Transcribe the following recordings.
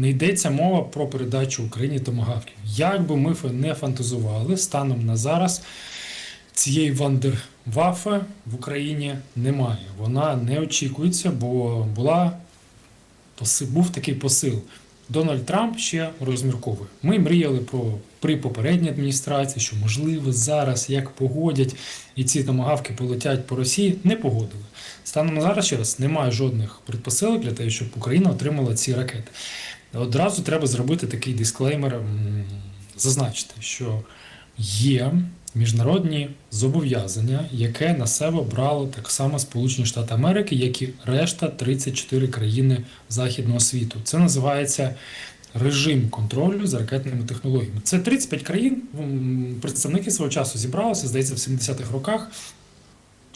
не йдеться мова про передачу Україні томагавків. Як би ми не фантазували, станом на зараз цієї вандервафи в Україні немає. Вона не очікується, бо була був такий посил. Дональд Трамп ще розмірковує. Ми мріяли про при попередній адміністрації, що можливо зараз як погодять і ці томагавки полетять по Росії. Не погодили. Станом на зараз ще раз немає жодних предпосилок для того, щоб Україна отримала ці ракети. Одразу треба зробити такий дисклеймер, зазначити, що є міжнародні зобов'язання, яке на себе брало так само Сполучені Штати Америки, як і решта 34 країни західного світу. Це називається режим контролю за ракетними технологіями. Це 35 країн. Представники свого часу зібралися, здається, в 70-х роках.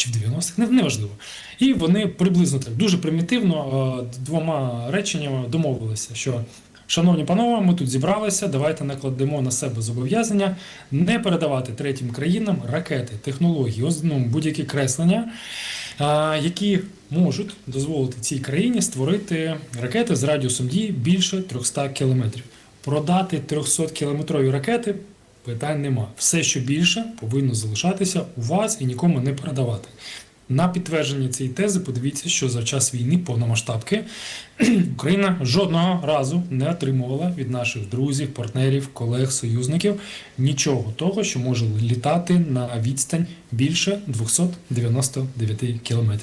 Чи в 90-х, неважливо. І вони приблизно так дуже примітивно е, двома реченнями домовилися, що шановні панове, ми тут зібралися, давайте накладемо на себе зобов'язання не передавати третім країнам ракети, технології, ну, будь-які креслення, які можуть дозволити цій країні створити ракети з радіусом дії більше 300 кілометрів. Продати 300-кілометрові ракети питань нема. Все, що більше, повинно залишатися у вас і нікому не передавати. На підтвердження цієї тези подивіться, що за час війни повномасштабки Україна жодного разу не отримувала від наших друзів, партнерів, колег, союзників нічого того, що може літати на відстань більше 299 кілометрів.